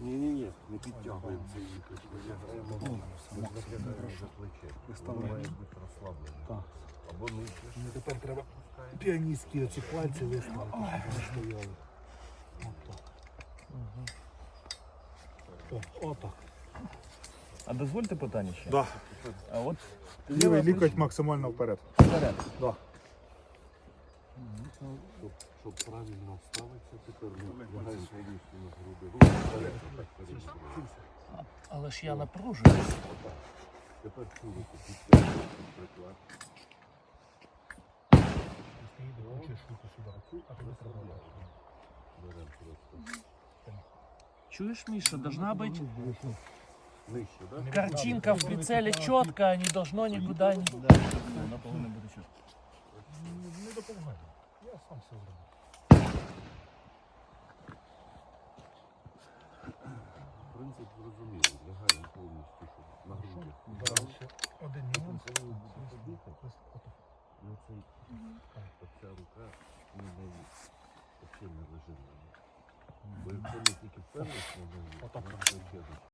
Ні-ні-ні, не підтягуємо це їх. Вилягаємо за плече. Виставляємо бути розслаблені. Або нижче. Ну, Тепер треба піаністські оці пальці виставити, щоб вони стояли. Отак. О, Отак. А дозвольте питання ще. Да. А от Лівий лікоть максимально вперед. вперед. Да. Щоб, щоб правильно вставитися, тепер лягаємо повністю на груди. Але ж я напружуюсь. Тепер цю руку підтягуємо, наприклад. Беремо просто Чуешь, Миша, должна быть картинка в прицеле четко, не должно никуда не... Да, вона повинна бути чітко. Я сам все зроблю. Принцип зрозумілий. Лягаємо повністю щоб на груди. Один нюанс. Коли ви будете дихати, на цей, ця рука не дає. Взагалі не лежить. Бо якщо ми тільки на неї, вона